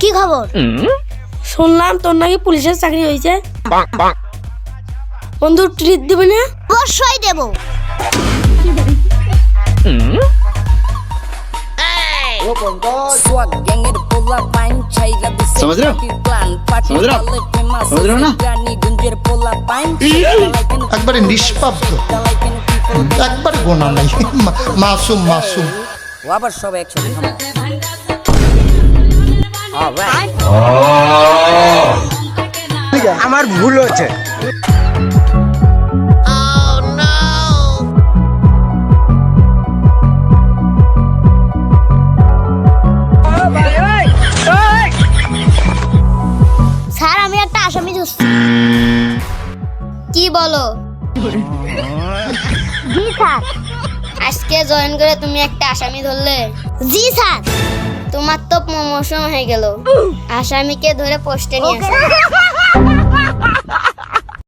কি খবর শুনলাম তোর নাকি পুলিশের চাকরি হয়েছে বন্ধু ট্রিট দিবে না অবশ্যই দেব Swag gänger পোলা পাইন ছাইরা দিছে समझ रहे हो? পার্টির প্ল্যান পার্টি समझ रहे हो? চলে ফেমাস समझ रहे हो ना? গানি গুঞ্জের পোলা পাইন একবারে নিষ্পাপ্ত একবার গোনা নাই মা- মাসুম মাসুম ও আবার সব একসাথে থামো Alright. আমার ভুল হচ্ছে স্যার আমি একটা আসামি ধরছি। কি বলো? জি স্যার। আজকে জয়েন করে তুমি একটা আসামি ধরলে? জি স্যার। তোমার তো প্রমোশন হয়ে গেল। আসামিকে ধরে পোস্টে নিয়ে আসো।